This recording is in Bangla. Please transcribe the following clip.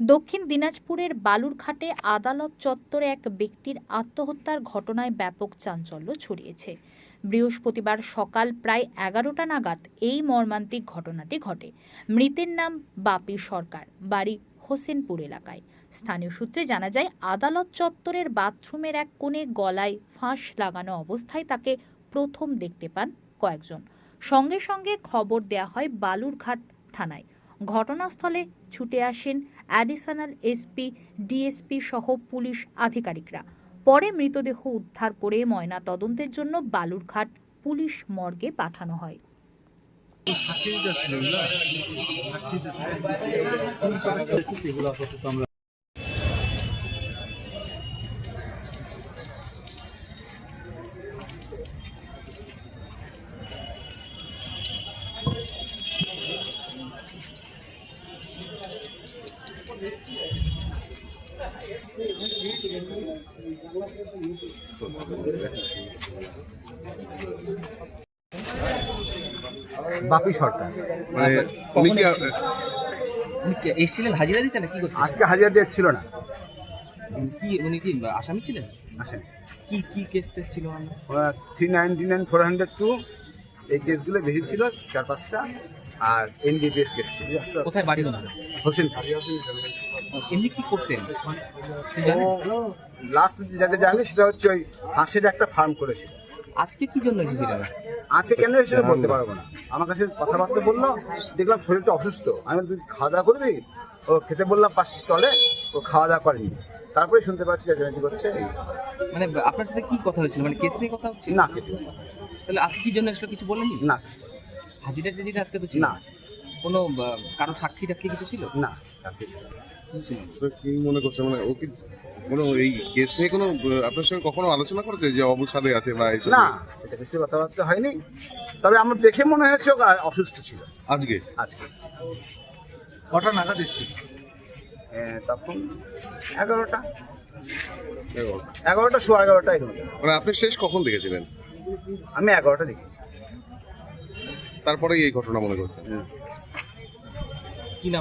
দক্ষিণ দিনাজপুরের বালুরঘাটে আদালত চত্বরে এক ব্যক্তির আত্মহত্যার ঘটনায় ব্যাপক চাঞ্চল্য ছড়িয়েছে। বৃহস্পতিবার সকাল প্রায় এগারোটা নাগাদ এই মর্মান্তিক ঘটনাটি ঘটে। মৃতের নাম বাপি সরকার, বাড়ি হোসেনপুর এলাকায়। স্থানীয় সূত্রে জানা যায়, আদালত চত্বরের বাথরুমের এক কোণে গলায় ফাঁস লাগানো অবস্থায় তাকে প্রথম দেখতে পান কয়েকজন। সঙ্গে সঙ্গে খবর দেয়া হয় বালুরঘাট থানায়। ঘটনাস্থলে ছুটে আসেন অ্যাডিশনাল এসপি ডিএসপি সহ পুলিশ আধিকারিকরা। পরে মৃতদেহ উদ্ধার করে ময়না তদন্তের জন্য বালুরঘাট পুলিশ মর্গে পাঠানো হয়। সেগুলো আপাতত আমরা বাপি সরকার মানে উনি কি উনি কি এসেছিলেন হাজিরা দিতে না কি করতে আজকে হাজার ডেট ছিল না। কি উনি কি আসামি ছিলেন? আসেন। কি কি কেস টেস ছিল? Three ninety nine four hundred two এই কেসগুলো বেশি ছিল চার পাঁচটা। আর এনডিপিএস কেস ছিল কোথায় বাড়ি হোসেন এমনি কি করতেন? লাস্ট যেটা জানি সেটা হচ্ছে ওই হাঁসের একটা ফার্ম করেছে। আজকে কি জন্য এসেছিলেন আছে কেন সেটা বলতে পারব না। আমার কাছে কথাবার্তা বলল দেখলাম শরীরটা অসুস্থ। আমি তুই খাওয়া দাওয়া করবি? ও খেতে বললাম পাঁচ স্টলে। ও খাওয়া দাওয়া করেনি। তারপরে শুনতে পাচ্ছি যে চেঁচামেচি করছে। মানে আপনার সাথে কি কথা হয়েছিল? মানে কেস নিয়ে কথা হচ্ছে? না কিছু তাহলে আজকে কি জন্য আসলে কিছু বলেনি না হাজিরা টাজিরা আজকে তো ছিল না। কোনো কারও সাক্ষী টাক্ষী কিছু ছিল? না কিছু তো কি মনে করছে? মানে ও কি কোনো এই কেস নিয়ে কোনো আপনার সঙ্গে কখনো আলোচনা করেছে যে অবুর সাথে আছে বা এইসব না এটা বেশি কথাবার্তা হয়নি। তবে আমার দেখে মনে হয়েছে ও অসুস্থ ছিল। আজকে? আজকে। কটা নাগাদ এসেছিল? এ, তখন এগারোটা। এগারোটা শো এগারোটা। মানে আপনি শেষ কখন দেখেছিলেন? আমি এগারোটা দেখেছি। তারপরে এই ঘটনা মনে করছেন। কি নাম?